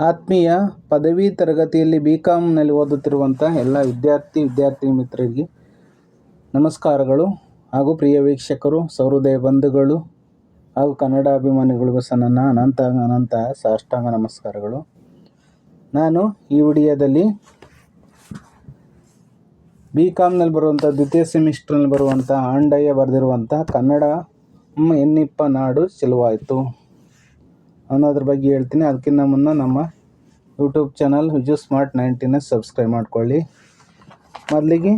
ಆತ್ಮೀಯ ಪದವಿ ತರಗತಿಯಲ್ಲಿ ಬಿ ಕಾಮ್ನಲ್ಲಿ ಓದುತ್ತಿರುವಂಥ ಎಲ್ಲ ವಿದ್ಯಾರ್ಥಿ ವಿದ್ಯಾರ್ಥಿ ಮಿತ್ರರಿಗೆ ನಮಸ್ಕಾರಗಳು. ಹಾಗೂ ಪ್ರಿಯ ವೀಕ್ಷಕರು, ಸಹೃದಯ ಬಂಧುಗಳು ಹಾಗೂ ಕನ್ನಡ ಅಭಿಮಾನಿಗಳಿಗೂ ಸಹ ನನ್ನ ಅನಂತ ಅನಂತ ಸಾಷ್ಟಾಂಗ ನಮಸ್ಕಾರಗಳು. ನಾನು ಈ ವಿಡಿಯೋದಲ್ಲಿ ಬಿ ಕಾಮ್ನಲ್ಲಿ ಬರುವಂಥ, ದ್ವಿತೀಯ ಸೆಮಿಸ್ಟರ್ನಲ್ಲಿ ಬರುವಂಥ, ಆಂಡಯ್ಯ ಬರೆದಿರುವಂಥ ಕನ್ನಡ ಎನ್ನಿಪ್ಪ ನಾಡು ಚೆಲುವಾಯಿತು. ಅನ್ನೋದ್ರ ಬಗ್ಗೆ ಹೇಳ್ತೀನಿ. ಅದಕ್ಕಿಂತ ಮುನ್ನ ನಮ್ಮ ಯೂಟ್ಯೂಬ್ ಚಾನಲ್ ವಿಜು ಸ್ಮಾರ್ಟ್ ನೈಂಟಿನ ಸಬ್ಸ್ಕ್ರೈಬ್ ಮಾಡ್ಕೊಳ್ಳಿ. ಮೊದಲಿಗೆ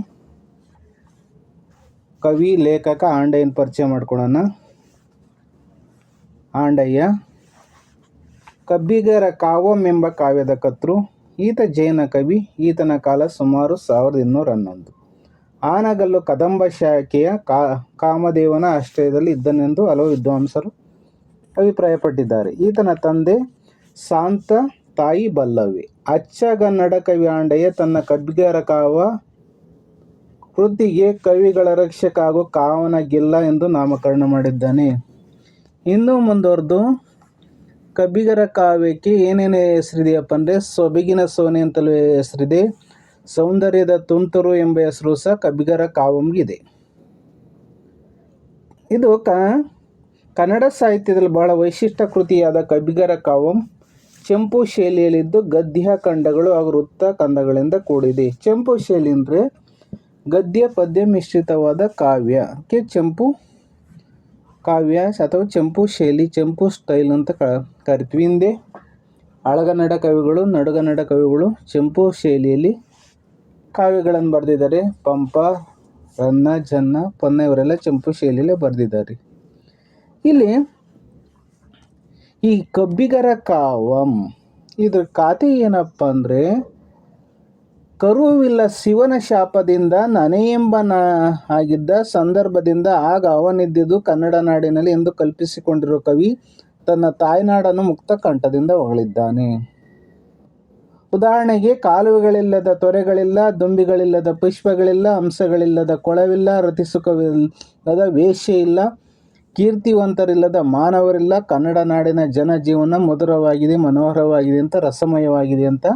ಕವಿ, ಲೇಖಕ, ಆಂಡಯ್ಯನ ಪರಿಚಯ ಮಾಡ್ಕೊಳ್ಳೋಣ. ಆಂಡಯ್ಯ, ಕಬ್ಬಿಗರ ಕಾವಂ ಎಂಬ ಕಾವ್ಯದ ಕರ್ತೃ, ಈತ ಜೈನ ಕವಿ, ಈತನ ಕಾಲ ಸುಮಾರು ಸಾವಿರದ ಇನ್ನೂರ ಹನ್ನೊಂದು. ಆನಗಲ್ಲು ಕದಂಬ ಶಾಖೆಯ ಕಾ, ಕಾಮದೇವನ ಆಶ್ರಯದಲ್ಲಿ ಇದ್ದನೆಂದು ಹಲವು ವಿದ್ವಾಂಸರು ಅಭಿಪ್ರಾಯಪಟ್ಟಿದ್ದಾರೆ. ಈತನ ತಂದೆ ಶಾಂತ ತಾಯಿ ಬಲ್ಲವಿ. ಅಚ್ಚಗನ್ನಡ ಕವಿ ಆಂಡಯ್ಯ ತನ್ನ ಕಬ್ಬಿಗರ ಕಾವ ಕೃತಿಗೆ ಕವಿಗಳ ರಕ್ಷಕ ಹಾಗೂ ಕಾವನಗಿಲ್ಲ ಎಂದು ನಾಮಕರಣ ಮಾಡಿದ್ದಾನೆ. ಇನ್ನೂ ಮುಂದುವರೆದು ಕಬ್ಬಿಗರ ಕಾವ್ಯಕ್ಕೆ ಏನೇನು ಹೆಸರಿದೆಯಪ್ಪ ಅಂದರೆ ಸೊಬಗಿನ ಸೋನೆ ಅಂತಲೂ ಹೆಸರಿದೆ. ಸೌಂದರ್ಯದ ತುಂತುರು ಎಂಬ ಹೆಸರು ಸಹ ಕಬ್ಬಿಗರ ಕಾವಂಗಿದೆ ಇದು ಕ ಕನ್ನಡ ಸಾಹಿತ್ಯದಲ್ಲಿ ಬಹಳ ವೈಶಿಷ್ಟ್ಯ ಕೃತಿಯಾದ ಕಬ್ಬಿಗರ ಕಾವಂ, ಚೆಂಪು ಶೈಲಿಯಲ್ಲಿದ್ದು ಗದ್ಯ ಖಂಡಗಳು ಹಾಗೂ ವೃತ್ತ ಕಂದಗಳಿಂದ ಕೂಡಿದೆ. ಚೆಂಪು ಶೈಲಿ ಅಂದರೆ ಗದ್ಯ ಪದ್ಯ ಮಿಶ್ರಿತವಾದ ಕಾವ್ಯ. ಕೆ ಚೆಂಪು ಕಾವ್ಯ ಅಥವಾ ಚೆಂಪು ಶೈಲಿ, ಚೆಂಪು ಸ್ಟೈಲ್ ಅಂತ ಕರಿತೀವಿ. ಹಿಂದೆ ಅಳಗನ್ನಡ ಕವಿಗಳು, ನಡುಗನ್ನಡ ಕವಿಗಳು ಚೆಂಪು ಶೈಲಿಯಲ್ಲಿ ಕಾವ್ಯಗಳನ್ನು ಬರೆದಿದ್ದಾರೆ. ಪಂಪ, ರನ್ನ, ಜನ್ನ, ಪೊನ್ನ ಇವರೆಲ್ಲ ಚೆಂಪು ಶೈಲಿಯಲ್ಲೇ ಬರೆದಿದ್ದಾರೆ. ಇಲ್ಲಿ ಈ ಕಬ್ಬಿಗರ ಕಾವಂ, ಇದ್ರ ಖಾತೆ ಏನಪ್ಪ ಅಂದರೆ, ಕರುವಿಲ್ಲ ಶಿವನ ಶಾಪದಿಂದ ನನೆ ನಾ ಆಗಿದ್ದ ಸಂದರ್ಭದಿಂದ ಆಗ ಅವನಿದ್ದುದು ಕನ್ನಡ ನಾಡಿನಲ್ಲಿ ಎಂದು ಕಲ್ಪಿಸಿಕೊಂಡಿರುವ ಕವಿ ತನ್ನ ತಾಯ್ನಾಡನ್ನು ಮುಕ್ತ ಕಂಠದಿಂದ ಹೊಗಳಿದ್ದಾನೆ. ಉದಾಹರಣೆಗೆ, ಕಾಲುವೆಗಳಿಲ್ಲದ ತೊರೆಗಳಿಲ್ಲ, ದುಂಬಿಗಳಿಲ್ಲದ ಪುಷ್ಪಗಳಿಲ್ಲ ಅಂಶಗಳಿಲ್ಲದ ಕೊಳವಿಲ್ಲ ರತಿಸುಖವಿಲ್ಲದ ವೇಷ್ಯ ಇಲ್ಲ ಕೀರ್ತಿವಂತರಿಲ್ಲದ ಮಾನವರಿಲ್ಲ, ಕನ್ನಡ ನಾಡಿನ ಜನಜೀವನ ಮಧುರವಾಗಿದೆ, ಮನೋಹರವಾಗಿದೆ ಅಂತ, ರಸಮಯವಾಗಿದೆ ಅಂತ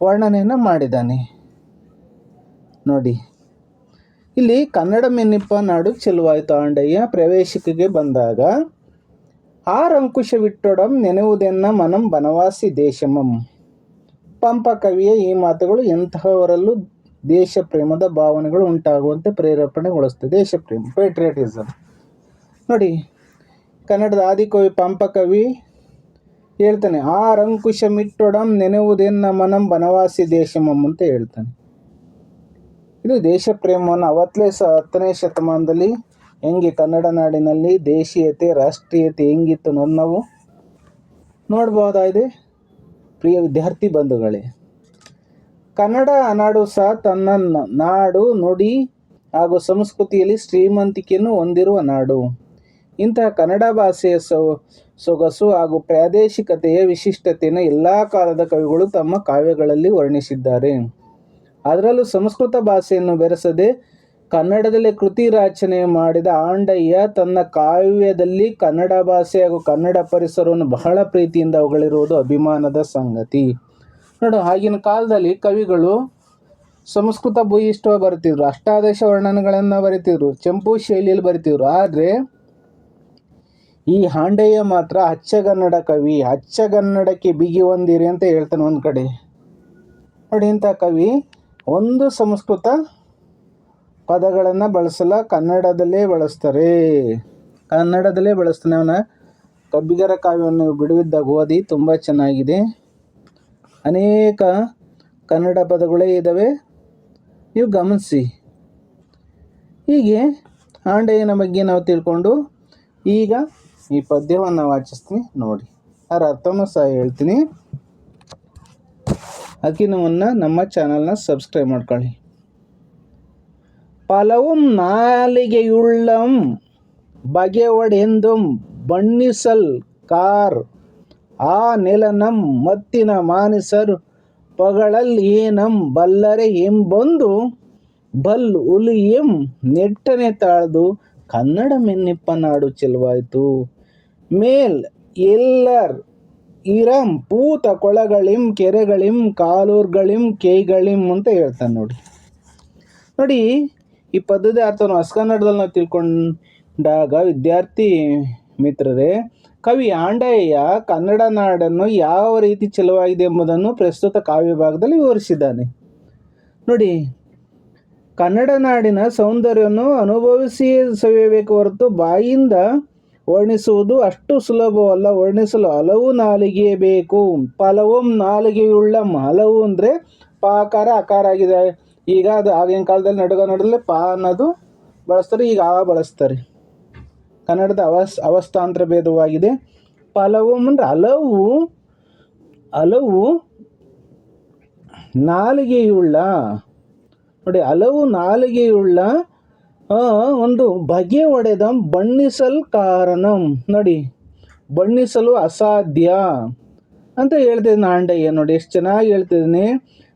ವರ್ಣನೆಯನ್ನು ಮಾಡಿದ್ದಾನೆ. ನೋಡಿ, ಇಲ್ಲಿ ಕನ್ನಡ ಮೆನ್ನಿಪ್ಪ ನಾಡು ಚೆಲುವಾಯಿತು ಆಂಡಯ್ಯ. ಪ್ರವೇಶಿಕೆಗೆ ಬಂದಾಗ ಆರಂಕುಶವಿಟ್ಟೊಡಂ ನೆನೆವುದೆನ್ನ ಮನಂ ಬನವಾಸಿ ದೇಶಮಂ. ಪಂಪ ಕವಿಯ, ಈ ಮಾತುಗಳು ಎಂತಹವರಲ್ಲೂ ದೇಶ ಪ್ರೇಮದ ಭಾವನೆಗಳು ಉಂಟಾಗುವಂತೆ ಪ್ರೇರೇಪಣೆಗೊಳಿಸ್ತದೆ ದೇಶ ಪ್ರೇಮ ಪೇಟ್ರಿಯಟಿಸಮ್ ಕನ್ನಡದ ಆದಿಕವಿ ಪಂಪ ಕವಿ ಹೇಳ್ತಾನೆ, ಆ ರಂಕುಶ ಮಿಟ್ಟೊಡಂ ನೆನೆವುದೆನ್ನ ಮನಂ ಬನವಾಸಿ ದೇಶಮಂ ಅಂತ ಹೇಳ್ತಾನೆ. ಇದು ದೇಶ ಪ್ರೇಮವನ್ನು ಅವತ್ತಲೇ ಸ ಹತ್ತನೇ ಶತಮಾನದಲ್ಲಿ ಹೆಂಗೆ ಕನ್ನಡ ನಾಡಿನಲ್ಲಿ ದೇಶೀಯತೆ, ರಾಷ್ಟ್ರೀಯತೆ ಹೆಂಗಿತ್ತು ಅನ್ನೋದು ನಾವು ನೋಡ್ಬೋದಾಗಿದೆ. ಪ್ರಿಯ ವಿದ್ಯಾರ್ಥಿ ಬಂಧುಗಳೇ, ಕನ್ನಡ ನಾಡು ಸಹ ತನ್ನ ನಾಡು ನುಡಿ ಹಾಗೂ ಸಂಸ್ಕೃತಿಯಲ್ಲಿ ಶ್ರೀಮಂತಿಕೆಯನ್ನು ಹೊಂದಿರುವ ನಾಡು. ಇಂತಹ ಕನ್ನಡ ಭಾಷೆಯ ಸೊ, ಸೊಗಸು ಹಾಗೂ ಪ್ರಾದೇಶಿಕತೆಯ ವಿಶಿಷ್ಟತೆಯನ್ನು ಎಲ್ಲ ಕಾಲದ ಕವಿಗಳು ತಮ್ಮ ಕಾವ್ಯಗಳಲ್ಲಿ ವರ್ಣಿಸಿದ್ದಾರೆ. ಅದರಲ್ಲೂ ಸಂಸ್ಕೃತ ಭಾಷೆಯನ್ನು ಬೆರೆಸದೆ ಕನ್ನಡದಲ್ಲಿ ಕೃತಿ ರಚನೆ ಮಾಡಿದ ಆಂಡಯ್ಯ ತನ್ನ ಕಾವ್ಯದಲ್ಲಿ ಕನ್ನಡ ಭಾಷೆ ಹಾಗೂ ಕನ್ನಡ ಪರಿಸರವನ್ನು ಬಹಳ ಪ್ರೀತಿಯಿಂದ ಹೊಗಳಿರುವುದು ಅಭಿಮಾನದ ಸಂಗತಿ. ನೋಡು, ಆಗಿನ ಕಾಲದಲ್ಲಿ ಕವಿಗಳು ಸಂಸ್ಕೃತ ಭೂಯಿಷ್ಠ ಬರ್ತಿದ್ರು, ಅಷ್ಟಾದಶ ವರ್ಣನೆಗಳನ್ನು ಬರಿತಿದ್ರು, ಚಂಪು ಶೈಲಿಯಲ್ಲಿ ಬರಿತಿದ್ರು, ಆದರೆ ಈ ಹಾಂಡೆಯ ಮಾತ್ರ ಅಚ್ಚಗನ್ನಡ ಕವಿ, ಅಚ್ಚಗನ್ನಡಕ್ಕೆ ಬಿಗಿ ಹೊಂದಿರಿ ಅಂತ ಹೇಳ್ತಾನೆ ಒಂದು ಕಡೆ. ನೋಡಿ ಇಂಥ ಕವಿ ಒಂದು ಸಂಸ್ಕೃತ ಪದಗಳನ್ನು ಬಳಸಲ್ಲ, ಕನ್ನಡದಲ್ಲೇ ಬಳಸ್ತಾರೆ. ಕನ್ನಡದಲ್ಲೇ ಬಳಸ್ತಾನೆ ಅವನ. ಕಬ್ಬಿಗರ ಕಾವ್ಯವನ್ನು ಬಿಡುವಿದ್ದ ಓದಿ ತುಂಬ ಚೆನ್ನಾಗಿದೆ. ಅನೇಕ ಕನ್ನಡ ಪದಗಳೇ ಇದ್ದಾವೆ ನೀವು ಗಮನಿಸಿ. ಹೀಗೆ ಆಂಡಯ್ಯನ ಬಗ್ಗೆ ನಾವು ತಿಳ್ಕೊಂಡು ಈಗ ಈ ಪದ್ಯವನ್ನು ವಾಚಿಸ್ತೀನಿ, ನೋಡಿ. ಅದರ ಅರ್ಥವನ್ನು ಸಹ ಹೇಳ್ತೀನಿ. ಅಕಿನವನ್ನು ನಮ್ಮ ಚಾನಲ್ನ ಸಬ್ಸ್ಕ್ರೈಬ್ ಮಾಡ್ಕೊಳ್ಳಿ. ಪಲವಂ ನಾಲಿಗೆಯುಳ್ಳಂ பகைவடெந்தும் ಬಣ್ಣಿಸಲ್ ಕಾರ್. ಆ ನೆಲನಂ ಮತ್ತಿನ ಮಾನಸರು ಪಗಳಲ್ಲಿ ಏನಂ ಬಲ್ಲರೆ ಎಂಬೊಂದು ಬಲ್ ಉಲಿಯಂ ನೆಟ್ಟನೆ ತಾಳ್ದು ಕನ್ನಡ ಮೆನ್ನಿಪ್ಪ ನಾಡು ಚೆಲುವಾಯಿತು. ಮೇಲ್ ಎಲ್ಲರ್ ಇರಂ ಪೂತ ಕೊಳಗಳಿಂ ಕೆರೆಗಳಿಂ ಕಾಲೂರ್ಗಳಿಂ ಕೇಯ್ಗಳಿಂ ಅಂತ ಹೇಳ್ತಾನೆ ನೋಡಿ. ನೋಡಿ ಈ ಪದ್ಧತಿ ಅರ್ಥವನ್ನು ಹೊಸಕನ್ನಡದಲ್ಲಿ ನಾವು ತಿಳ್ಕೊಂಡಾಗ ವಿದ್ಯಾರ್ಥಿ ಮಿತ್ರರೇ, ಕವಿ ಆಂಡಯ್ಯ ಕನ್ನಡ ನಾಡನ್ನು ಯಾವ ರೀತಿ ಚೆಲುವಾಗಿದೆ ಎಂಬುದನ್ನು ಪ್ರಸ್ತುತ ಕಾವ್ಯ ಭಾಗದಲ್ಲಿ ವಿವರಿಸಿದ್ದಾನೆ. ನೋಡಿ, ಕನ್ನಡ ನಾಡಿನ ಸೌಂದರ್ಯವನ್ನು ಅನುಭವಿಸಿ ಸವಿಯಬೇಕು ಹೊರತು ಬಾಯಿಂದ ವರ್ಣಿಸುವುದು ಅಷ್ಟು ಸುಲಭವಲ್ಲ. ವರ್ಣಿಸಲು ಹಲವು ನಾಲಿಗೆ ಬೇಕು. ಫಲವಂ ನಾಲಿಗೆಯುಳ್ಳ. ಹಲವು ಅಂದರೆ ಪಾಕಾರ ಆಕಾರ ಆಗಿದೆ. ಈಗ ಅದು ಆಗಿನ ಕಾಲದಲ್ಲಿ ನಡುಗ ನಡಲೆ ಪಾ ಅನ್ನೋದು ಬಳಸ್ತಾರೆ, ಈಗ ಆ ಬಳಸ್ತಾರೆ. ಕನ್ನಡದ ಅವಸ್, ಅವಸ್ಥಾಂತರ ಭೇದವಾಗಿದೆ. ಫಲವಂ ಅಂದರೆ ಹಲವು ಹಲವು ನಾಲಿಗೆಯುಳ್ಳ. ನೋಡಿ, ಹಲವು ನಾಲಿಗೆಯುಳ್ಳ ಒಂದು ಬಗೆ ಒಡೆದ ಬಣ್ಣಿಸಲ್ ಕಾರಣಂ. ನೋಡಿ, ಬಣ್ಣಿಸಲು ಅಸಾಧ್ಯ. ಅಂತ ಹೇಳ್ತಿದ್ದೆ ಆಂಡಯ್ಯ, ನೋಡಿ, ಎಷ್ಟು ಚೆನ್ನಾಗಿ ಹೇಳ್ತಿದ್ದೀನಿ.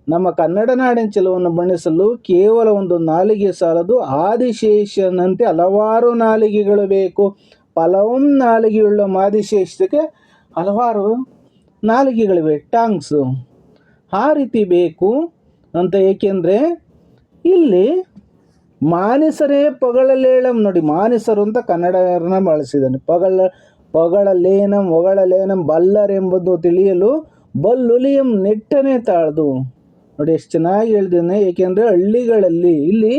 ನಮ್ಮ ಕನ್ನಡ ನಾಡಿನ ಚೆಲುವನ್ನು ಬಣ್ಣಿಸಲು ಕೇವಲ ಒಂದು ನಾಲಿಗೆ ಸಾಲದು ಆದಿಶೇಷನಂತೆ ಹಲವಾರು ನಾಲಿಗೆಗಳು ಬೇಕು. ಫಲವಂ ನಾಲಿಗೆಯುಳ್ಳ ಮಾದಿಶೇಷಕ್ಕೆ ಹಲವಾರು ನಾಲಿಗೆಗಳಿವೆ ಟಾಂಗ್ಸು, ಆ ರೀತಿ ಬೇಕು ಅಂತ ಏಕೆಂದರೆ ಇಲ್ಲಿ ಮಾನಿಸರೇ ಪೊಗಳಲೇಳಂ ನೋಡಿ, ಮಾನಸರು ಅಂತ ಕನ್ನಡರನ್ನ ಬಳಸಿದ್ದಾನೆ. ಪಗಳ ಪೊಗಳಲೇನಂ ಒಗಳಲೇನಂ ಬಲ್ಲರೆಂಬುದು ತಿಳಿಯಲು ಬಲ್ಲುಲಿಯಂ ನೆಟ್ಟನೆ ತಾಳ್ದು. ನೋಡಿ, ಎಷ್ಟು ಚೆನ್ನಾಗಿ ಹೇಳ್ದೇನೆ ಏಕೆಂದರೆ ಹಳ್ಳಿಗಳಲ್ಲಿ ಇಲ್ಲಿ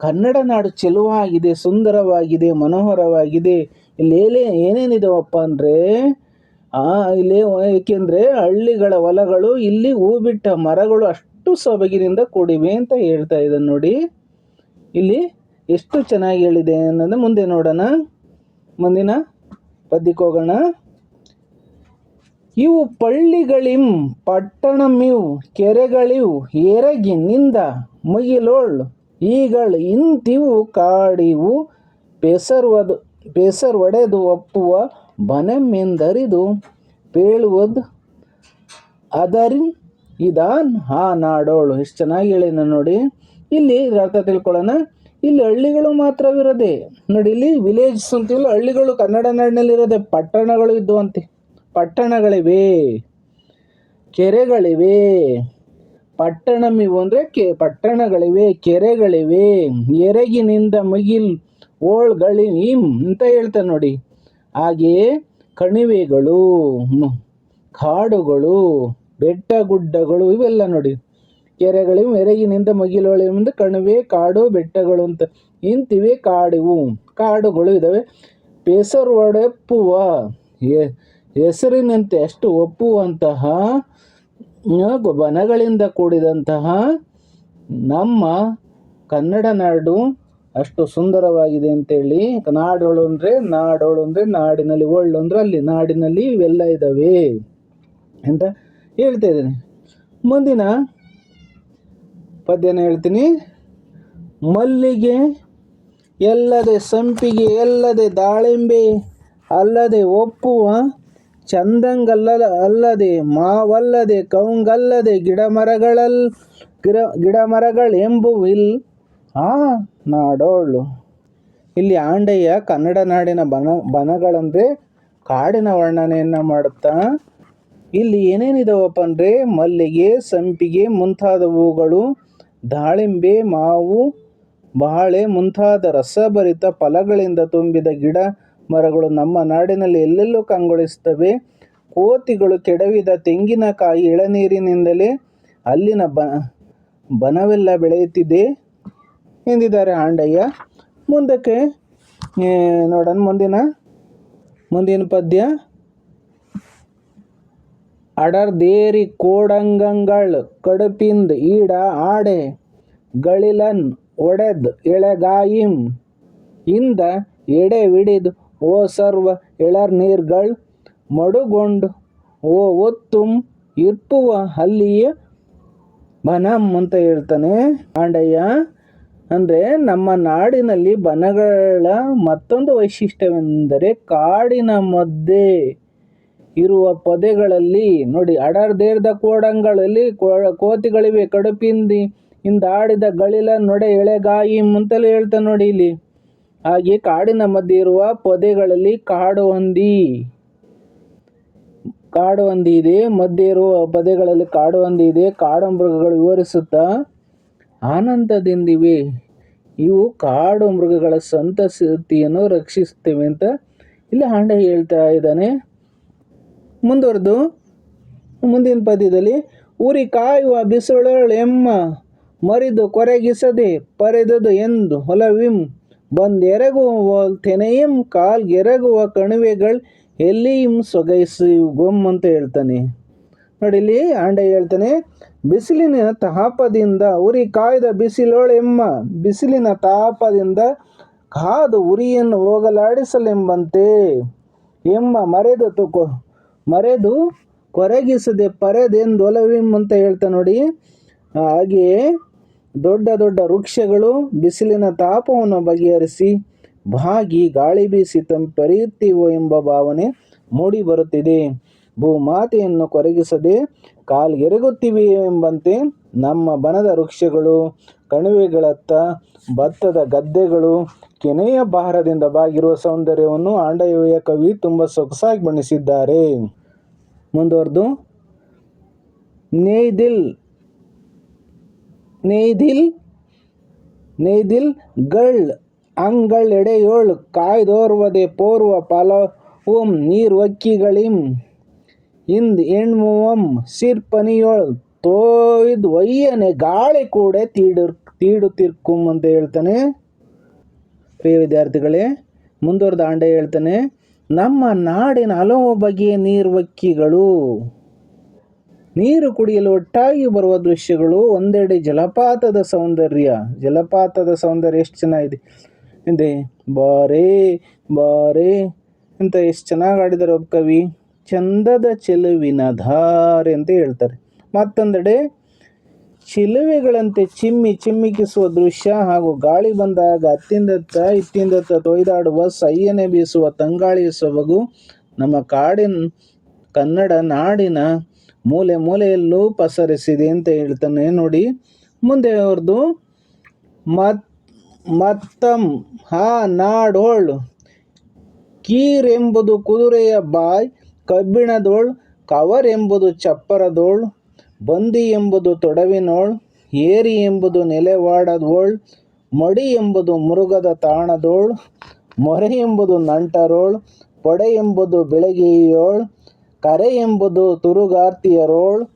ಕನ್ನಡ ನಾಡು ಚೆಲುವಾಗಿದೆ, ಸುಂದರವಾಗಿದೆ, ಮನೋಹರವಾಗಿದೆ. ಇಲ್ಲಿ ಏನೇ, ಏನೇನಿದಾವಪ್ಪ ಅಂದರೆ ಇಲ್ಲಿ ಏಕೆಂದರೆ ಹಳ್ಳಿಗಳ ಹೊಲಗಳು ಇಲ್ಲಿ ಹೂ ಬಿಟ್ಟ ಮರಗಳು ಅಷ್ಟು ಸೊಬಗಿನಿಂದ ಕೂಡಿವೆ ಅಂತ ಹೇಳ್ತಾ ಇದ್ದಾನೆ ನೋಡಿ. ಇಲ್ಲಿ ಎಷ್ಟು ಚೆನ್ನಾಗಿ ಹೇಳಿದೆ ಅನ್ನೋದು ಮುಂದೆ ನೋಡೋಣ. ಮುಂದಿನ ಪದ್ಯಕ್ಕೆ ಹೋಗೋಣ. ಇವು ಪಳ್ಳಿಗಳಿಂ, ಪಟ್ಟಣಮಿವು, ಕೆರೆಗಳಿವು ಎರಗಿನಿಂದ ಮುಗಿಲೋಳ್, ಈಗಳು ಇಂತಿವು ಕಾಡಿವು ಪೆಸರ್ವದು ಪೆಸರ್ವಡೆದು ಒಪ್ಪುವ ಬನೆಮೆಂದರಿದು ಪೇಳುವುದು ಅದರಿನ್, ಇದಾನ್, ಆ ನಾಡೋಳು. ಎಷ್ಟು ಚೆನ್ನಾಗಿ ಹೇಳಿನ ನೋಡಿ. ಇಲ್ಲಿ ಅರ್ಥ ತಿಳ್ಕೊಳ್ಳೋಣ. ಇಲ್ಲಿ ಹಳ್ಳಿಗಳು ಮಾತ್ರವಿರದೆ. ನೋಡಿ, ಇಲ್ಲಿ ವಿಲೇಜ್ ಅಂತೀವಲ್ಲ ಹಳ್ಳಿಗಳು ಕನ್ನಡ ನಾಡಿನಲ್ಲಿ ಇರೋದೆ ಪಟ್ಟಣಗಳು ಇದ್ದುವಂತೆ. ಪಟ್ಟಣಗಳಿವೆ. ಕೆರೆಗಳಿವೆ. ಪಟ್ಟಣಮಿವು ಅಂದರೆ ಕೆ, ಪಟ್ಟಣಗಳಿವೆ, ಕೆರೆಗಳಿವೆ. ಎರೆಗಿನಿಂದ ಮುಗಿಲ್ ಓಳ್ಗಳಿ ಅಂತ ಹೇಳ್ತಾರೆ ನೋಡಿ. ಹಾಗೆಯೇ ಕಣಿವೆಗಳು, ಕಾಡುಗಳು ಬೆಟ್ಟ ಗುಡ್ಡಗಳು ಇವೆಲ್ಲ ನೋಡಿ. ಕೆರೆಗಳು ಎರಗಿನಿಂದ ಮುಗಿಲೋಳಿ ಮುಂದೆ ಕಣಿವೆ ಕಾಡು ಬೆಟ್ಟಗಳು ಅಂತ ಇಂತಿವೆ ಕಾಡಿವು. ಕಾಡುಗಳು ಇದ್ದಾವೆ ಪೆಸರು ಒಡೆಪ್ಪುವ ಹೆಸರಿನಂತೆ ಅಷ್ಟು ಒಪ್ಪುವಂತಹ ಬನಗಳಿಂದ ಕೂಡಿದಂತಹ ನಮ್ಮ ಕನ್ನಡ ನಾಡು ಅಷ್ಟು ಸುಂದರವಾಗಿದೆ ಅಂತೇಳಿ. ನಾಡೋಳು ಅಂದರೆ ನಾಡೋಳು ಅಂದರೆ ನಾಡಿನಲ್ಲಿ ಒಳ್ಳು ಅಂದರೆ ಅಲ್ಲಿ ನಾಡಿನಲ್ಲಿ ಇವೆಲ್ಲ ಇದ್ದಾವೆ ಅಂತ ಹೇಳ್ತಾ ಇದ್ದೀನಿ. ಮುಂದಿನ ಪದ್ಯನ ಹೇಳ್ತೀನಿ. ಮಲ್ಲಿಗೆ ಎಲ್ಲದೆ ಸಂಪಿಗೆ, ಎಲ್ಲದೆ ದಾಳಿಂಬೆ, ಅಲ್ಲದೆ ಒಪ್ಪುವ ಚಂದಂಗಲ್ಲ ಅಲ್ಲದೆ ಮಾವಲ್ಲದೆ ಕೌಂಗಲ್ಲದೆ ಗಿಡ ಮರಗಳಲ್ ಗಿಡ ಗಿಡ ಮರಗಳೆಂಬುವಿಲ್ ಆ ನಾಡೋಳು. ಇಲ್ಲಿ ಆಂಡಯ್ಯ ಕನ್ನಡ ನಾಡಿನ ಬನ, ಬನಗಳಂದರೆ ಕಾಡಿನ ವರ್ಣನೆಯನ್ನು ಮಾಡುತ್ತಾ? ಇಲ್ಲಿ ಏನೇನಿದಾವಪ್ಪ ಅಂದರೆ ಮಲ್ಲಿಗೆ, ಸಂಪಿಗೆ ಮುಂತಾದ ಹೂಗಳು ದಾಳಿಂಬೆ ಮಾವು ಬಾಳೆ ಮುಂತಾದ ರಸಭರಿತ ಫಲಗಳಿಂದ ತುಂಬಿದ ಗಿಡ ಮರಗಳು ನಮ್ಮ ನಾಡಿನಲ್ಲಿ ಎಲ್ಲೆಲ್ಲೂ ಕಂಗೊಳಿಸುತ್ತವೆ. ಕೋತಿಗಳು ಕೆಡವಿದ ತೆಂಗಿನಕಾಯಿ ಎಳನೀರಿನಿಂದಲೇ ಅಲ್ಲಿನ ಬ, ಬನವೆಲ್ಲ ಬೆಳೆಯುತ್ತಿದೆ ಎಂದಿದ್ದಾರೆ ಆಂಡಯ್ಯ ಮುಂದಕ್ಕೆ ನೋಡೋಣ ಮುಂದಿನ ಮುಂದಿನ ಪದ್ಯ. ಅಡರ್ದೇರಿ ಕೋಡಂಗಂಗಳ್ ಕಡುಪಿಂದ್ ಈಡ ಆಡೆ ಗಳಿಲನ್ ಒಡೆದ್ ಎಳೆಗಾಯಿಂ. ಇಂದ ಎಡೆ ವಿಡಿದ್ ಓ ಸರ್ವ ಎಳರ್ ನೀರ್ಗಳ್ ಮಡುಗೊಂಡು ಓ ಒತ್ತುಂ ಇರ್ಪುವ ಅಲ್ಲಿಯ ಬನಂ ಅಂತ ಹೇಳ್ತಾನೆ. ಆಂಡಯ್ಯ, ಅಂದರೆ ನಮ್ಮ ನಾಡಿನಲ್ಲಿ ಬನಗಳ ಮತ್ತೊಂದು ವೈಶಿಷ್ಟ್ಯವೆಂದರೆ ಕಾಡಿನ ಮಧ್ಯೆ ಇರುವ ಪೊದೆಗಳಲ್ಲಿ ನೋಡಿ ಅಡರ್ದೇರ್ದ ಕೋಡಂಗಳಲ್ಲಿ ಕೋತಿಗಳಿವೆ ಕಡುಪಿಂದಿ ಹಿಂದಾಡಿದ ಗಳಿಲ ನೊಡೆ ಎಳೆಗಾಯಿ ಮುಂತಲೇ ಹೇಳ್ತಾನೆ ನೋಡಿ ಇಲ್ಲಿ. ಹಾಗೆ ಕಾಡಿನ ಮಧ್ಯೆ ಇರುವ ಪೊದೆಗಳಲ್ಲಿ ಕಾಡು ಹೊಂದಿ. ಕಾಡು ಇದೆ, ಮಧ್ಯೆ ಇರುವ ಪೊದೆಗಳಲ್ಲಿ ಕಾಡು ಹಂದಿ ಇದೆ ಕಾಡು ಮೃಗಗಳು ವಿವರಿಸುತ್ತಾ ಆನಂದದಿಂದಿವೆ. ಇವು ಕಾಡು ಮೃಗಗಳ ಸಂತಸತಿಯನ್ನು ರಕ್ಷಿಸುತ್ತವೆ ಅಂತ ಇಲ್ಲಿ ಹಾಂಡೆ ಹೇಳ್ತಾ ಇದ್ದಾನೆ. ಮುಂದುವರೆದು, ಮುಂದಿನ ಪದ್ಯದಲ್ಲಿ, ಉರಿ ಕಾಯುವ ಬಿಸಿಳೊಳು ಎಮ್ಮ, ಮರಿದು ಕೊರೆಗಿಸದೆ ಪರೆದದು ಎಂದು ಹೊಲವಿಂ ಬಂದೆರಗುವ ತೆನೆಯಂ ಕಾಲ್ಗೆರಗುವ ಕಣಿವೆಗಳು ಎಲ್ಲಿಯಂ ಸೊಗೈಸಿ ಗೊಮ್ ಅಂತ ಹೇಳ್ತಾನೆ. ನೋಡಿಲಿ ಆಂಡ ಹೇಳ್ತಾನೆ, ಬಿಸಿಲಿನ ತಾಪದಿಂದ, ಉರಿ ಕಾಯ್ದ ಬಿಸಿಲೊಳೆಮ್ಮ ಬಿಸಿಲಿನ ತಾಪದಿಂದ ಕಾದು ಉರಿಯನ್ನು ಹೋಗಲಾಡಿಸಲೆಂಬಂತೆ, ಎಮ್ಮ ಮರೆದು ತುಕೊ ಮರೆದು ಕೊರಗಿಸದೆ ಪರೆದೆಂದೊಲವಿಂ ಅಂತ ಹೇಳ್ತಾ ನೋಡಿ. ಹಾಗೆಯೇ ದೊಡ್ಡ ದೊಡ್ಡ ವೃಕ್ಷಗಳು ಬಿಸಿಲಿನ ತಾಪವನ್ನು ಬಗೆಹರಿಸಿ ಬಾಗಿ ಗಾಳಿ ಬೀಸಿ ತಂಪರಿಯುತ್ತೀವೋ ಎಂಬ ಭಾವನೆ ಮೂಡಿ ಬರುತ್ತಿದೆ. ಭೂಮಾತೆಯನ್ನು ಕೊರಗಿಸದೆ ಕಾಲ್ಗೆರಗುತ್ತಿವೆ ಎಂಬಂತೆ ನಮ್ಮ ಬನದ ವೃಕ್ಷಗಳು, ಕಣಿವೆಗಳತ್ತ ಭತ್ತದ ಗದ್ದೆಗಳು ಕೆನೆಯ ಭಾರದಿಂದ ಬಾಗಿರುವ ಸೌಂದರ್ಯವನ್ನು ಆಂಡಯುವೆಯ ಕವಿ ತುಂಬ ಸೊಗಸಾಗಿ ಬಣ್ಣಿಸಿದ್ದಾರೆ. ಮುಂದುವರೆದು. ನೇಯ್ದಿಲ್ ನೇಯ್ದಿಲ್ ನೇಯ್ದಿಲ್ ಗಳ್, ಅಂಗಳ್ ಎಡೆಯೋಳ್ ಕಾಯ್ದೋರ್ವದೆ ಪೋರ್ವ ಪಲவும் ನೀರ್ ಒಕ್ಕಿಗಳಿಂ, ಇಂದ್ ಎಣ್ಮುವಂ ಸಿರ್ಪನಿಯೋಳ್ ತೋಯ್ದು ಒಯ್ಯನೆ ಗಾಳಿ ಕೂಡ ತೀಡು ತೀಡುತ್ತಿರ್ಕುಂ ಅಂತ ಹೇಳ್ತಾನೆ. ಪ್ರಿಯ ವಿದ್ಯಾರ್ಥಿಗಳೇ, ಮುಂದುವರೆದ ಆಂಡೆ ಹೇಳ್ತಾನೆ, ನಮ್ಮ ನಾಡಿನ ಹಲವು ಬಗೆಯ ನೀರ್ವಕ್ಕಿಗಳು, ನೀರು ಕುಡಿಯಲು ಒಟ್ಟಾಗಿ ಬರುವ ದೃಶ್ಯಗಳು ಒಂದೆಡೆ ಜಲಪಾತದ ಸೌಂದರ್ಯ. ಜಲಪಾತದ ಸೌಂದರ್ಯ ಎಷ್ಟು ಚೆನ್ನಾಗಿದೆ. ಇದೆ ಬಾರೇ ಬಾರೇ ಅಂತ ಎಷ್ಟು ಚೆನ್ನಾಗಿ ಆಡಿದ್ದಾರೆ ಒಬ್ಬ ಕವಿ. ಚಂದದ ಚೆಲುವಿನ ಧಾರೆ ಅಂತ ಹೇಳ್ತಾರೆ. ಮತ್ತೊಂದೆಡೆ ಚಿಲುವೆಗಳಂತೆ ಚಿಮ್ಮಿ ಚಿಮ್ಮಿಕಿಸುವ ದೃಶ್ಯ ಹಾಗೂ ಗಾಳಿ ಬಂದಾಗ ಅತ್ತಿಂದತ್ತ ಇತ್ತಿಂದತ್ತ ತೊಯ್ದಾಡುವ ಸೈಯನೆ ಬೀಸುವ ತಂಗಾಳಿಯ ಸೊಬಗು, ನಮ್ಮ ಕಾಡಿನ ಕನ್ನಡ ನಾಡಿನ ಮೂಲೆ ಮೂಲೆಯಲ್ಲೂ ಪಸರಿಸಿದೆ ಅಂತ ಹೇಳ್ತಾನೆ. ನೋಡಿ, ಮುಂದೆ ಅವ್ರದ್ದು ಮತ್, ಮತ್ತಂ ಹಾ ನಾಡೋಳ್ ಕೀರ್ ಎಂಬುದು ಕುದುರೆಯ ಬಾಯ್, ಕಬ್ಬಿಣದೋಳ್ ಕವರ್ ಎಂಬುದು ಚಪ್ಪರದೋಳ್ ಬಂದಿ ಎಂಬುದು ತೊಡವಿನೋಳ್, ಏರಿ ಎಂಬುದು ನೆಲೆವಾಡದೋಳ್, ಮಡಿ ಎಂಬುದು ಮುರುಗದ ತಾಣದೋಳ್, ಮೊರೆ ಎಂಬುದು ನಂಟರೋಳ್, ಪೊಡೆ ಎಂಬುದು ಬೆಳಗಿಯೋಳ್, ಕರೆ ಎಂಬುದು ತುರುಗಾರ್ತಿಯರೋಳ್,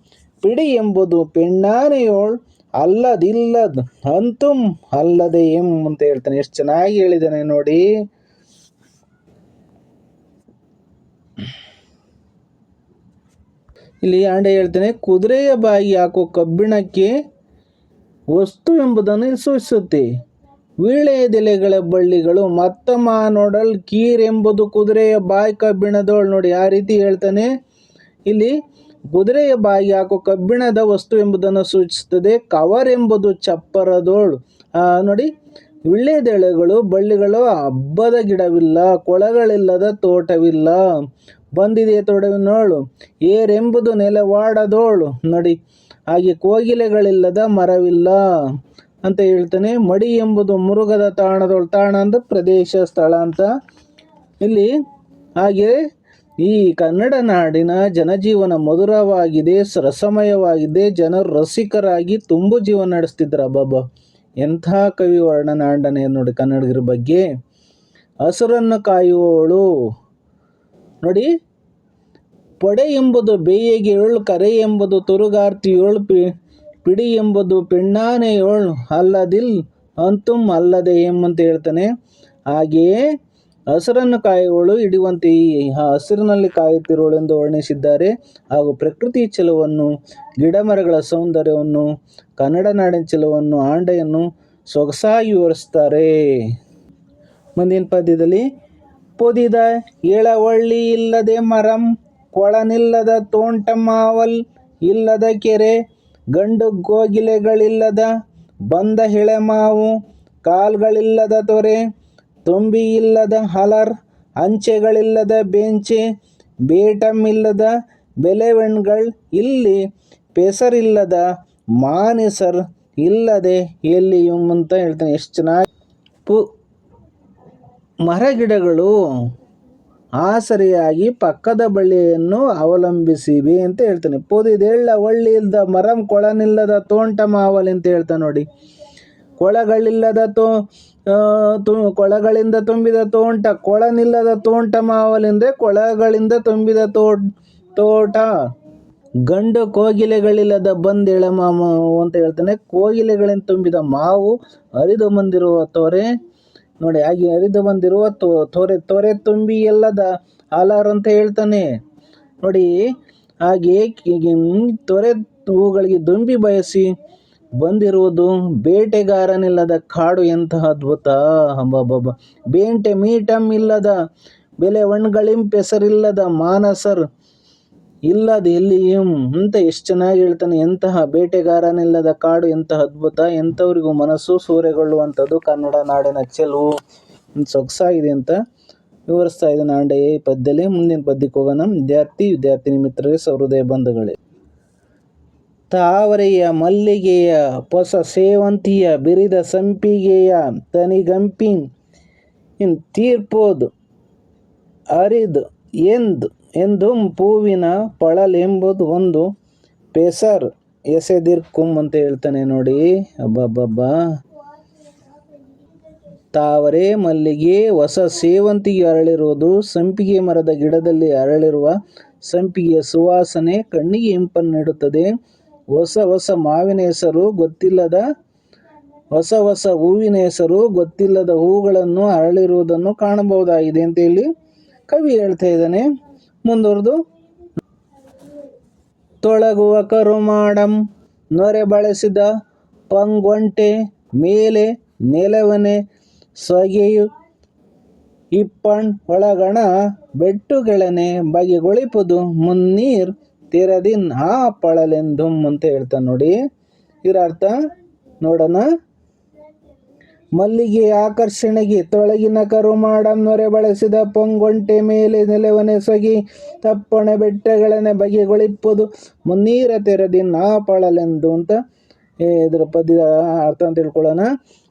ಪಿಡಿ ಎಂಬುದು ಪೆಣ್ಣಾನೆಯೋಳ್, ಅಲ್ಲದಿಲ್ಲದ್ ಅಂತುಂ ಅಲ್ಲದೆ ಎಂ ಅಂತ ಹೇಳ್ತಾನೆ. ಎಷ್ಟು ಚೆನ್ನಾಗಿ ಹೇಳಿದ್ದಾನೆ ನೋಡಿ. ಇಲ್ಲಿ ಆಂಡೆ ಹೇಳ್ತಾನೆ, ಕುದುರೆಯ ಬಾಯಿ ಹಾಕೋ ಕಬ್ಬಿಣಕ್ಕೆ ವಸ್ತು ಎಂಬುದನ್ನು ಸೂಚಿಸುತ್ತೆ. ವೀಳೆದೆಲೆಗಳ ಬಳ್ಳಿಗಳು ಮತ್ತಮ್ಮ ನೋಡಲ್ ಕೀರ್ ಎಂಬುದು ಕುದುರೆಯ ಬಾಯಿ ಕಬ್ಬಿಣದೋಳು ನೋಡಿ ಆ ರೀತಿ ಹೇಳ್ತಾನೆ. ಇಲ್ಲಿ ಕುದುರೆಯ ಬಾಯಿ ಹಾಕೋ ಕಬ್ಬಿಣದ ವಸ್ತು ಎಂಬುದನ್ನು ಸೂಚಿಸುತ್ತದೆ, ಕವರ್ ಎಂಬುದು ಚಪ್ಪರದೋಳು. ನೋಡಿ ವಿಳ್ಳೆದೆಳೆಗಳು ಬಳ್ಳಿಗಳು ಹಬ್ಬದ ಗಿಡವಿಲ್ಲ, ಕೊಳಗಳಿಲ್ಲದ ತೋಟವಿಲ್ಲ. ಬಂದಿದೆ ತೊಡವಿನೋಳು ಏರೆಂಬುದು ನೆಲವಾಡದೋಳು, ನಡಿ, ಹಾಗೆ ಕೋಗಿಲೆಗಳಿಲ್ಲದ ಮರವಿಲ್ಲ. ಅಂತ ಹೇಳ್ತಾನೆ, ಮಡಿ ಎಂಬುದು ಮುರುಗದ ತಾಣದೋಳು, ತಾಣ ಅಂದ್ರೆ ಪ್ರದೇಶ, ಸ್ಥಳ ಅಂತ. ಇಲ್ಲಿ ಹಾಗೆ, ಈ ಕನ್ನಡ ನಾಡಿನ ಜನಜೀವನ ಮಧುರವಾಗಿದೆ, ರಸಮಯವಾಗಿದೆ, ಜನರು ರಸಿಕರಾಗಿ ತುಂಬು ಜೀವನ ನಡೆಸ್ತಿದ್ರು ಅಬ್ಬಬ್ಬ. ಎಂಥ ಕವಿ ವರ್ಣನಾಂಡನೆ ನೋಡಿ ಕನ್ನಡಿಗರ ಬಗ್ಗೆ. ಹಸುರನ್ನು ಕಾಯುವವಳು ನೋಡಿ. ಪೊಡೆ ಎಂಬುದು ಬೇಯಗೆಯೋಳು ಕರೆ ಎಂಬುದು ತುರುಗಾರ್ತಿ ಏಳು, ಪಿ, ಪಿಡಿ ಎಂಬುದು ಪೆಣ್ಣಾನೆಯೋಳು ಅಲ್ಲದಿಲ್ ಅಂತುಮ್ ಅಲ್ಲದೆ ಎಂಬಂತ ಹೇಳ್ತಾನೆ. ಹಾಗೆಯೇ ಹಸಿರನ್ನು ಕಾಯುವಳು ಹಿಡಿಯುವಂತೆ ಈ ಹಸಿರಿನಲ್ಲಿ ಕಾಯುತ್ತಿರುವಳು ಎಂದು ವರ್ಣಿಸಿದ್ದಾರೆ. ಹಾಗೂ ಪ್ರಕೃತಿ ಚೆಲುವನ್ನು, ಗಿಡಮರಗಳ ಸೌಂದರ್ಯವನ್ನು, ಕನ್ನಡ ನಾಡಿನ ಚಲವನ್ನು, ಆಂಡೆಯನ್ನು ಸೊಗಸಾಗಿ ವಿವರಿಸ್ತಾರೆ ಮುಂದಿನ ಪದ್ಯದಲ್ಲಿ ಪೊದಿದ ಇಳವಳ್ಳಿ ಇಲ್ಲದೆ ಮರಂ ಕೊಳನಿಲ್ಲದ ತೋಂಟಮಾವಲ್ ಇಲ್ಲದ ಕೆರೆ, ಗಂಡು ಗೋಗಿಲೆಗಳಿಲ್ಲದ ಬಂದ ಹೆಳೆಮಾವು ಕಾಲ್ಗಳಿಲ್ಲದ ತೊರೆ, ತುಂಬಿ ಇಲ್ಲದ ಹಲರ್, ಅಂಚೆಗಳಿಲ್ಲದ ಬೆಂಚೆ ಬೇಟಮಿಲ್ಲದ ಬೆಲೆವೆಣ್ಗಳ್, ಇಲ್ಲಿ ಪೆಸರಿಲ್ಲದ ಮಾನಿಸರ್ ಇಲ್ಲದೆ ಎಲ್ಲಿಯೂ ಅಂತ ಹೇಳ್ತಾನೆ. ಎಷ್ಟು ಚೆನ್ನಾಗಿ ಪು ಮರಗಿಡಗಳು ಆಸರೆಯಾಗಿ ಪಕ್ಕದ ಬಳ್ಳಿಯನ್ನು ಅವಲಂಬಿಸಿವೆ ಅಂತ ಹೇಳ್ತಾನೆ. ಪೊದಿದೇಳ್ಳ ಒಳ್ಳಿ ಇಲ್ಲದ ಮರಂ ಕೊಳನಿಲ್ಲದ ತೋಂಟ ಮಾವಲಿ ಅಂತ ಹೇಳ್ತಾನೆ ನೋಡಿ. ಕೊಳಗಳಿಲ್ಲದ ತೋ ತು, ಕೊಳಗಳಿಂದ ತುಂಬಿದ ತೋಂಟ, ಕೊಳನಿಲ್ಲದ ತೋಂಟ ಮಾವಲೆಂದರೆ ಕೊಳಗಳಿಂದ ತುಂಬಿದ ತೋ, ತೋಟ. ಗಂಡು ಕೋಗಿಲೆಗಳಿಲ್ಲದ ಬಂದೆಳ ಮಾವು ಅಂತ ಹೇಳ್ತಾನೆ. ಕೋಗಿಲೆಗಳಿಂದ ತುಂಬಿದ ಮಾವು ಹರಿದು ಬಂದಿರುವ ತೊರೆ. ನೋಡಿ, ಹಾಗೆ ಹರಿದು ಬಂದಿರುವ ತೋ, ತೊರೆ ತೊರೆ ತುಂಬಿ ಎಲ್ಲದ ಹಾಲಾರ್ ಅಂತ ಹೇಳ್ತಾನೆ. ನೋಡಿ, ಹಾಗೆ ತೊರೆ ಹೂಗಳಿಗೆ ದುಂಬಿ ಬಯಸಿ ಬಂದಿರುವುದು ಬೇಟೆಗಾರನಿಲ್ಲದ ಕಾಡು ಎಂತಹ ಅದ್ಭುತ. ಹಬ್ಬಬ್ಬ ಬೇಂಟೆ ಮೀಟಮ್ ಇಲ್ಲದ ಬೆಲೆ ಒಣ್ಗಳಿಂಪೆಸರಿಲ್ಲದ ಮಾನಸರ್ ಇಲ್ಲದ ಎಲ್ಲಿಯೂ ಅಂತ ಎಷ್ಟು ಚೆನ್ನಾಗಿ ಹೇಳ್ತಾನೆ. ಎಂತಹ ಬೇಟೆಗಾರನಿಲ್ಲದ ಕಾಡು ಎಂತಹ ಅದ್ಭುತ, ಎಂಥವರಿಗೂ ಮನಸ್ಸು ಸೂರೆಗೊಳ್ಳುವಂಥದ್ದು ಕನ್ನಡ ನಾಡಿನ ಚೆಲುವು. ಸೊಗಸಾಗಿದೆ ಅಂತ ವಿವರಿಸ್ತಾ ಇದ್ದಾನೆ ಆಂಡೆಯ ಈ ಪದ್ಯದಲ್ಲಿ. ಮುಂದಿನ ಪದ್ಯಕ್ಕೆ ಹೋಗೋಣ. ವಿದ್ಯಾರ್ಥಿ, ವಿದ್ಯಾರ್ಥಿನಿ ಮಿತ್ರರೇ, ಸಹೃದಯ ಬಂಧುಗಳೇ. ತಾವರೆಯ ಮಲ್ಲಿಗೆಯ ಹೊಸ ಸೇವಂತಿಯ ಬಿರಿದ ಸಂಪಿಗೆಯ ತನಿಗಂಪಿನ್. ಇನ್ ತೀರ್ಪೋದು, ಅರಿದು, ಎಂದು ಎಂದು ಪೂವಿನ ಪಳಲೆಂಬುದು ಒಂದು ಪೆಸರ್ ಎಸೆದಿರ್ಕುಂ ಅಂತ ಹೇಳ್ತಾನೆ ನೋಡಿ. ಅಬ್ಬಬ್ಬಬ್ಬ. ತಾವರೆ ಮಲ್ಲಿಗೆ, ಹೊಸ ಸೇವಂತಿಗೆ ಅರಳಿರುವುದು, ಸಂಪಿಗೆ ಮರದ ಗಿಡದಲ್ಲಿ ಅರಳಿರುವ ಸಂಪಿಗೆಯ ಸುವಾಸನೆ ಕಣ್ಣಿಗೆ ಇಂಪನ್ನು ನೀಡುತ್ತದೆ. ಹೊಸ ಹೊಸ ಮಾವಿನ ಹೆಸರು ಗೊತ್ತಿಲ್ಲದ, ಹೊಸ ಹೊಸ ಹೂವಿನ ಹೆಸರು ಗೊತ್ತಿಲ್ಲದ ಹೂಗಳನ್ನು ಅರಳಿರುವುದನ್ನು ಕಾಣಬಹುದಾಗಿದೆ ಅಂತ ಹೇಳಿ ಕವಿ ಹೇಳ್ತಾ ಇದ್ದಾನೆ. ಮುಂದುವರೆದು. ತೊಳಗುವ ಕರುಮಾಡಂ, ನೊರೆ ಬಳಸಿದ ಪಂಗೊಂಟೆ ಮೇಲೆ ನೆಲವನೆ ಸೊಗೆಯು. ಇಪ್ಪಣ್ ಒಳಗಣ ಬೆಟ್ಟುಗಳನೆ ಬಗೆಗೊಳಿಪುದು, ಮುನ್ನೀರ್ ತಿರದಿನ್ ಆ ಪಳಲೆಂದು ಅಂತ ಹೇಳ್ತಾನೆ ನೋಡಿ. ಇದರ ಅರ್ಥ ನೋಡೋಣ. ಮಲ್ಲಿಗೆ ಆಕರ್ಷಣೆಗೆ ತೊಳಗಿನ ಕರು ಮಾಡಂ ಬಳಸಿದ ಪೊಂಗೊಂಟೆ ಮೇಲೆ ನೆಲವನೆ ಸಗಿ ತಪ್ಪಣೆ ಬೆಟ್ಟಗಳನೆ ಬಗೆಗೊಳಿಪ್ಪುದು. ಮುನ್ನೀರ ತೆರದಿನ್ ನಾಪಳಲೆಂದು ಪಳಲೆಂದು ಅಂತ ಇದರ ಪದ್ಯದ ಅರ್ಥ ಅಂತ ತಿಳ್ಕೊಳ್ಳೋಣ.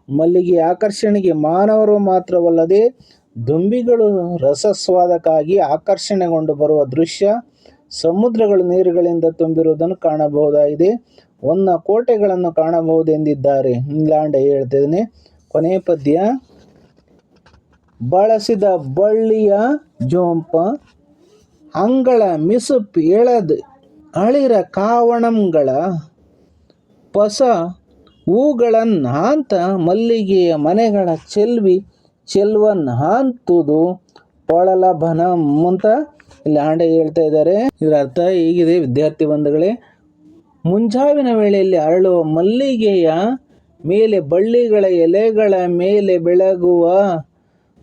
ಮಲ್ಲಿಗೆ ಆಕರ್ಷಣೆಗೆ ಮಾನವರು ಮಾತ್ರವಲ್ಲದೆ ದುಂಬಿಗಳು ರಸಸ್ವಾದಕ್ಕಾಗಿ ಆಕರ್ಷಣೆಗೊಂಡು ಬರುವ ದೃಶ್ಯ, ಸಮುದ್ರಗಳು ನೀರುಗಳಿಂದ ತುಂಬಿರುವುದನ್ನು ಕಾಣಬಹುದಾಗಿದೆ. ಒನ್ನ ಕೋಟೆಗಳನ್ನು ಕಾಣಬಹುದೆಂದಿದ್ದಾರೆ. ಇಂಗ್ಲಾಂಡ್ ಹೇಳ್ತಿದ್ದೀನಿ. ಕೊನೆಯ ಪದ್ಯ. ಬಳಸಿದ ಬಳ್ಳಿಯ ಜೋಂಪ, ಅಂಗಳ ಮಿಸುಪ್ ಎಳದ್ ಅಳಿರ ಕಾವಣಂಗಳ, ಪಸ ಹೂಗಳನ್ ಹಾಂತ ಮಲ್ಲಿಗೆಯ ಮನೆಗಳ ಚೆಲ್ವಿ ಚೆಲ್ವನ್ ಹಾಂತುದು ಪೊಳಲ ಬನಂ ಅಂತ ಇಲ್ಲಿ ಆಂಡೆ ಹೇಳ್ತಾ ಇದ್ದಾರೆ. ಇದರ ಅರ್ಥ ಹೀಗಿದೆ ವಿದ್ಯಾರ್ಥಿ ಬಂಧುಗಳೇ. ಮುಂಜಾವಿನ ವೇಳೆಯಲ್ಲಿ ಅರಳುವ ಮಲ್ಲಿಗೆಯ ಮೇಲೆ ಬಳ್ಳಿಗಳ ಎಲೆಗಳ ಮೇಲೆ ಬೆಳಗುವ,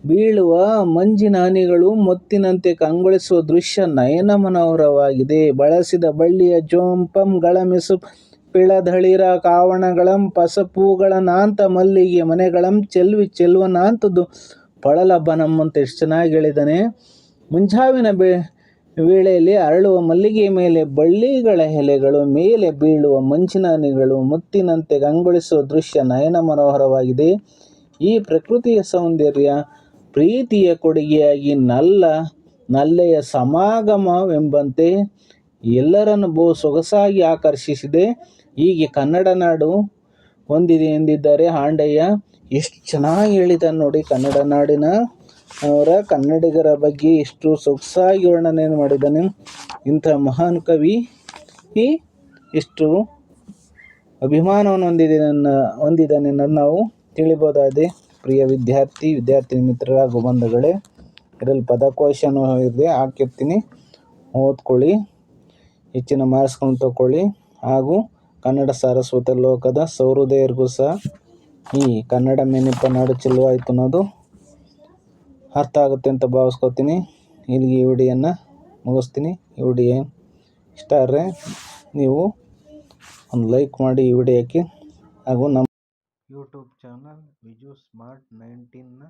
ಬೀಳುವ ಮಂಜಿನ ಹನಿಗಳು ಮುತ್ತಿನಂತೆ ಕಂಗೊಳಿಸುವ ದೃಶ್ಯ ನಯನ ಮನೋಹರವಾಗಿದೆ ಬಳಸಿದ ಬಳ್ಳಿಯ ಜೋಂಪಂಗಳ ಮಿಸು ಪಿಳದಳಿರ ಕಾವಣಗಳಂ, ಪಸಪೂಗಳ ನಾಂತ, ಮಲ್ಲಿಗೆ ಮನೆಗಳಂ, ಚೆಲ್ವಿ ಚೆಲ್ವನಾಂತದ್ದು ಪಳಲ ಬನಂ ಅಂತ ಎಷ್ಟು ಚೆನ್ನಾಗಿ ಹೇಳಿದ್ದಾನೆ. ಮುಂಜಾವಿನ ಬೆ ವೇಳೆಯಲ್ಲಿ ಅರಳುವ ಮಲ್ಲಿಗೆಯ ಮೇಲೆ ಬಳ್ಳಿಗಳ ಎಲೆಗಳು, ಮೇಲೆ ಬೀಳುವ ಮಂಚಿನಾನಿಗಳು ಮುತ್ತಿನಂತೆ ಕಂಗೊಳಿಸುವ ದೃಶ್ಯ ನಯನ ಮನೋಹರವಾಗಿದೆ. ಈ ಪ್ರಕೃತಿಯ ಸೌಂದರ್ಯ ಪ್ರೀತಿಯ ಕೊಡುಗೆಯಾಗಿ ನಲ್ಲ, ನಲ್ಲೆಯ ಸಮಾಗಮವೆಂಬಂತೆ ಎಲ್ಲರನ್ನು ಬಹು ಸೊಗಸಾಗಿ ಆಕರ್ಷಿಸಿದೆ. ಹೀಗೆ ಕನ್ನಡ ನಾಡು ಹೊಂದಿದೆ ಎಂದಿದ್ದಾರೆ ಹಾಂಡಯ್ಯ. ಎಷ್ಟು ಚೆನ್ನಾಗಿ ಹೇಳಿದ ನೋಡಿ ಕನ್ನಡ ನಾಡಿನ ಅವರ ಕನ್ನಡಿಗರ ಬಗ್ಗೆ ಇಷ್ಟು ಸೊಗಸಾಗಿ ವರ್ಣನೆಯನ್ನು ಮಾಡಿದ್ದಾನೆ ಇಂಥ ಮಹಾನ್ ಕವಿ. ಈ ಇಷ್ಟು ಅಭಿಮಾನವನ್ನು ಹೊಂದಿದೆ ನನ್ನ, ಹೊಂದಿದ್ದಾನೆ ನಾವು ತಿಳಿಬೋದಾದೆ ಪ್ರಿಯ ವಿದ್ಯಾರ್ಥಿ ವಿದ್ಯಾರ್ಥಿ ಮಿತ್ರರ ಹಾಗೂ ಬಂಧುಗಳೇ ಇದರಲ್ಲಿ ಪದಕೋಶನೂ ಇದೆ, ಹಾಕಿರ್ತೀನಿ. ಓದ್ಕೊಳ್ಳಿ, ಹೆಚ್ಚಿನ ಮಾರ್ಕ್ಸ್ಗಳನ್ನು ತಗೊಳ್ಳಿ. ಹಾಗೂ ಕನ್ನಡ ಸಾರಸ್ವತ ಲೋಕದ ಸೌಹೃದಯರಿಗೂ ಸಹ ಈ ಕನ್ನಡ ಮೆನಿಪ ನಾಡು ಚೆಲುವಾಯಿತು ಅನ್ನೋದು ಅರ್ಥ ಆಗುತ್ತೆ ಅಂತ ಭಾವಿಸ್ಕೊತೀನಿ. ಇಲ್ಲಿಗೆ ಈ ವಿಡಿಯೋನ ಮುಗಿಸ್ತೀನಿ. ಈ ವಿಡಿಯೋ ಇಷ್ಟ ಆದರೆ ನೀವು ಒಂದು ಲೈಕ್ ಮಾಡಿ ಈ ವಿಡಿಯೋಕ್ಕೆ. ಹಾಗೂ ನಮ್ಮ ಯೂಟ್ಯೂಬ್ ಚಾನಲ್ ವಿಜು ಸ್ಮಾರ್ಟ್ ನೈನ್ಟೀನ್ನ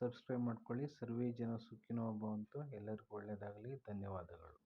ಸಬ್ಸ್ಕ್ರೈಬ್ ಮಾಡ್ಕೊಳ್ಳಿ. ಸರ್ವೇ ಜನ ಸುಖಿನೋ ಅಂತೂ ಎಲ್ಲರಿಗೂ ಒಳ್ಳೆಯದಾಗಲಿ. ಧನ್ಯವಾದಗಳು.